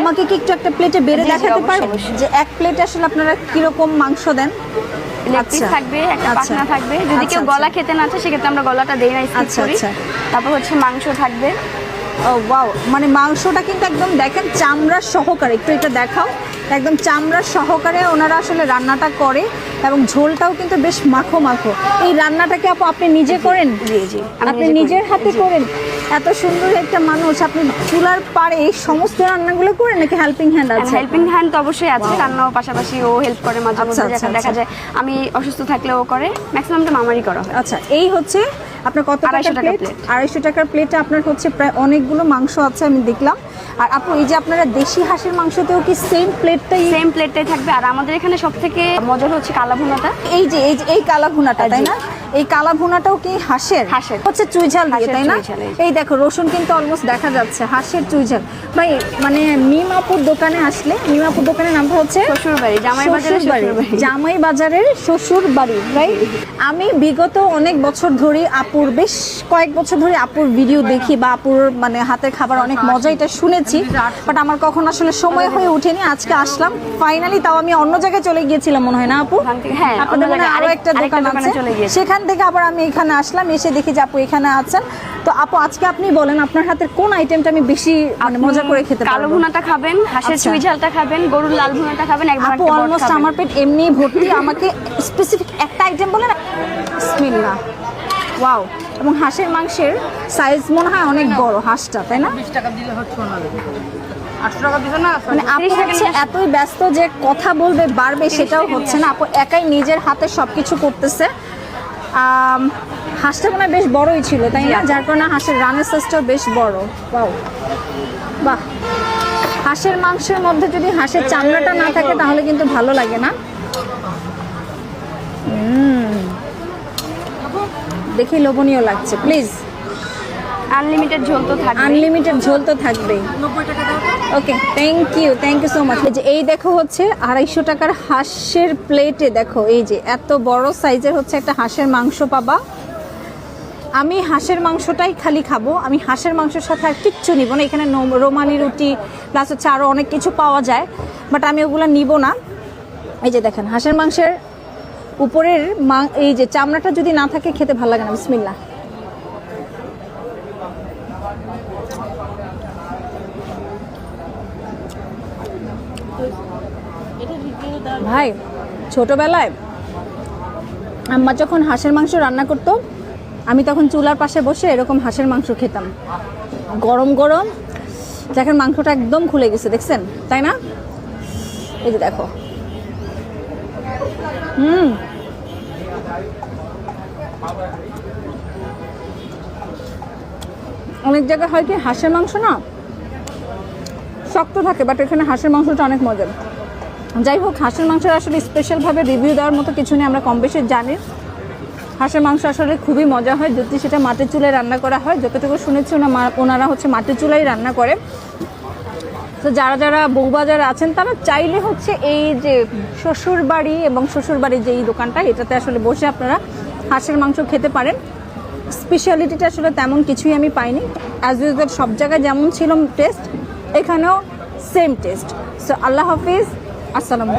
আমাকে কি একটু একটা প্লেটে বেড়ে দেখাতে পারবেন যে এক প্লেট আসলে আপনারা কীরকম মাংস দেন লেগ আচ্ছা। থাকবে একটা আচ্ছা। পাখনা থাকবে যদি কেউ আচ্ছা। গলা খেতে না চায় সেক্ষেত্রে আমরা গলাটা দেই না আচ্ছা, করি। তারপর হচ্ছে মাংস থাকবে ওয়াও মানে মাংসটা কিন্তু একদম দেখেন চামড়ার সহকারে একটু এটা দেখাও। একদম চামড়ার সহকারে ওনারা আসলে রান্নাটা করে এবং ঝোলটাও কিন্তু বেশ মাখো মাখো। এই রান্নাটাকে আপু আপনি নিজে করেন? আপনি নিজের হাতে করেন? এত সুন্দর একটা মানুষ আপনি চুলার পাড়ে এই সমস্ত রান্নাগুলো করেন নাকি হেল্পিং হ্যান্ড আছে? হেল্পিং হ্যান্ড তো অবশ্যই আছে রান্নাও পাশাপাশি ও হেল্প করে মাঝে আচ্ছা, মধ্যে আচ্ছা, দেখা- দেখা আচ্ছা। যায়। আমি অসুস্থ থাকলে ও করে ম্যাক্সিমামটা মামারই করা আচ্ছা এই হচ্ছে আপনার কত আড়াইশো টাকা প্লেট আড়াইশো টাকার প্লেটে আপনার হচ্ছে প্রায় অনেকগুলো মাংস আছে আমি দেখলাম। আর আপু এই যে আপনারা দেশি হাঁসের মাংসতেও কি সেম প্লেটটাই সেম প্লেটটাই থাকবে। আর আমাদের এখানে সব থেকে মজার হচ্ছে কালা ভুনাটা এই যে এই যে এই কালা ভুনাটা তাই না? এই কালা ভুনাটাও কি হাঁসের? হাঁসের। হচ্ছে চুইঝাল দিয়ে তাই না? এই দেখো রসুন কিন্তু অলমোস্ট দেখা যাচ্ছে হাঁসের চুইঝাল ভাই মানে মিমাপুর দোকানে আসলে মিমাপুর দোকানের নামটা হচ্ছে শ্বশুর বাড়ি জামাই বাজারে শ্বশুর বাড়ি। জামাই বাজারের শ্বশুর বাড়ি রাইট আমি বিগত অনেক বছর ধরে আপুর বেশ কয়েক বছর ধরে আপুর ভিডিও দেখি বা আপুর মানে হাতের খাবার অনেক মজা এটা শুনেছি বাট আমার কখন আসলে সময় হয়ে ওঠেনি আজকে আসলাম। ফাইনালি তাও আমি অন্য জায়গায় চলে গিয়েছিলাম মনে হয় না আপু? হ্যাঁ, আপনাদের মনে আরও একটা দোকান আছে? চলে সেখান থেকে আবার আমি এখানে আসলাম এসে দেখি যে আপু এখানে আছেন। তো আপু আজকে আপনি বলেন আপনার হাতের কোন আইটেমটা আমি বেশি মানে মজা করে খেতে কালো ভুনাটা খাবেন হাঁসের আচ্ছা। চুই ঝালটা খাবেন গরুর লাল ভুনাটা খাবেন একদম আপু অলমোস্ট আমার পেট এমনি ভর্তি। আমাকে স্পেসিফিক একটা আইটেম বলেন বিসমিল্লাহ। ওয়াও এবং হাঁসের মাংসের সাইজ মনে হয় অনেক বড় হাঁসটা তাই না? বিশ টাকা দিলে হচ্ছে না। মানে আপু 30 হচ্ছে এতই ব্যস্ত যে কথা বলবে বাড়বে সেটাও হচ্ছে না? আপু একাই নিজের হাতে সবকিছু করতেছে। হাঁসটা মনে হয় বেশ বড়ই ছিল তাই না? যার কারণে হাঁসের রানের সাইজটাও বেশ বড়। বাহ বাহ। হাঁসের মাংসের মধ্যে যদি হাঁসের চামড়াটা না থাকে তাহলে কিন্তু ভালো লাগে না। দেখি লোভনীয় লাগছে প্লিজ আনলিমিটেড ঝোল তো থাকবে আনলিমিটেড ঝোল তো থাকবেই। Okay thank you thank you so much এই যে, এই দেখো হচ্ছে আড়াইশো টাকার হাঁসের প্লেটে দেখো, এই যে, এত বড় সাইজের হচ্ছে একটা হাঁসের মাংস পাবা। আমি হাঁসের মাংসটাই খালি খাব, আমি হাঁসের মাংসের সাথে আর কিচ্ছু নিব না, এখানে রোমালি রুটি প্লাস হচ্ছে আরও অনেক কিছু পাওয়া যায় বাট আমি ওগুলো নিব না। এই যে দেখেন, হাঁসের মাংসের উপরের মা- এই যে, চামড়াটা যদি না থাকে, খেতে ভালো লাগে না বিসমিল্লা ভাই, ছোটবেলায় আম্মা যখন হাঁসের মাংস রান্না করতো, আমি তখন চুলার পাশে বসে এরকম হাঁসের মাংস খেতাম। গরম গরম, দেখেন মাংসটা একদম খুলে গেছে, দেখছেন? তাই না? এই যে দেখো। হুম। অনেক জায়গায় হয় কি, হাঁসের মাংস না শক্ত থাকে বাট এখানে হাঁসের মাংসটা অনেক মজার। যাই হোক, হাঁসের মাংসের আসলে স্পেশালভাবে রিভিউ দেওয়ার মতো কিছু নেই, আমরা কম বেশি জানি। হাঁসের মাংস আসলে খুবই মজা হয়, যদি সেটা মাটির চুলায় রান্না করা হয়, যতটুকু শুনেছি ওনারা হচ্ছে মাটির চুলাই রান্না করে। তো যারা যারা বউবাজারে আছেন, তারা চাইলে হচ্ছে এই যে শ্বশুর বাড়ি এবং শ্বশুর বাড়ির যে এই দোকানটা, এটাতে আসলে বসে আপনারা হাঁসের মাংস খেতে পারেন। স্পেশালিটিটা আসলে তেমন কিছুই আমি পাইনি। অ্যাজ ইউজুয়াল সব জায়গায় যেমন ছিল টেস্ট এখানেও সেম টেস্ট সো আল্লাহ হাফিজ। আসসালামু